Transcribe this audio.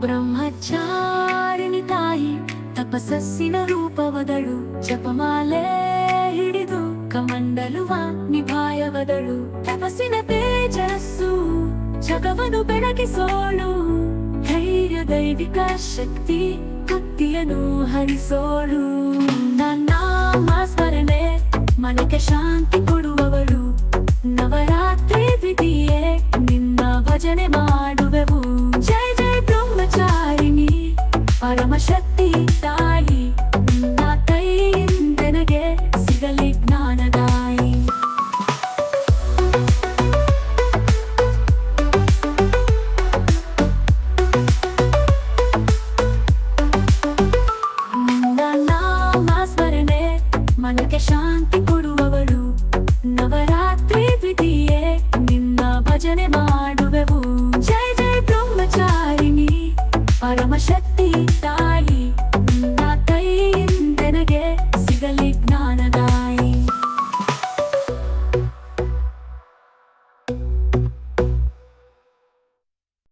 ಬ್ರಹ್ಮಚಾರಿಣಿ ತಾಯಿ ತಪಸ್ಸಿನ ರೂಪವದಳು, ಜಪಮಾಲೆ ಹಿಡಿದು ಕಮಂಡಲುವ ನಿಭಾಯವದಳು. ತಪಸ್ಸಿನ ತೇಜಸ್ಸು ಜಗವನ್ನು ಬೆಳಗಿಸೋಳು. ಧೈರ್ಯ ದೈವಿಕ ಶಕ್ತಿ ಕತ್ತಿಯನ್ನು ಹರಿಸೋಳು. ನನ್ನ ಸ್ಮರಣೆ ಮನಕ್ಕೆ ಶಾಂತಿ ಕೊಡುವವಳು. ನವರಾತ್ರಿ ದ್ವಿತೀಯೆ ನಿಮ್ಮ ಭಜನೆ ಮಾಡಿ. ಪರಮಶಕ್ತಿ ತಾಯಿ ನಿನ್ನ ಕೈಯಿಂದೆನಗೆ ಸಿಗಲಿ ಜ್ಞಾನದಾಯಿ. ನಿನ್ನ ನಾಮ ಸ್ಮರಣೆ ಮನಕ್ಕೆ ಶಾಂತಿ ಕೊಡುವವಳು. ನವರಾತ್ರಿ ದ್ವಿತೀಯೇ ನಿನ್ನ ಭಜನೆ ಮಾಡುವೆವು பராசக்தி தாயி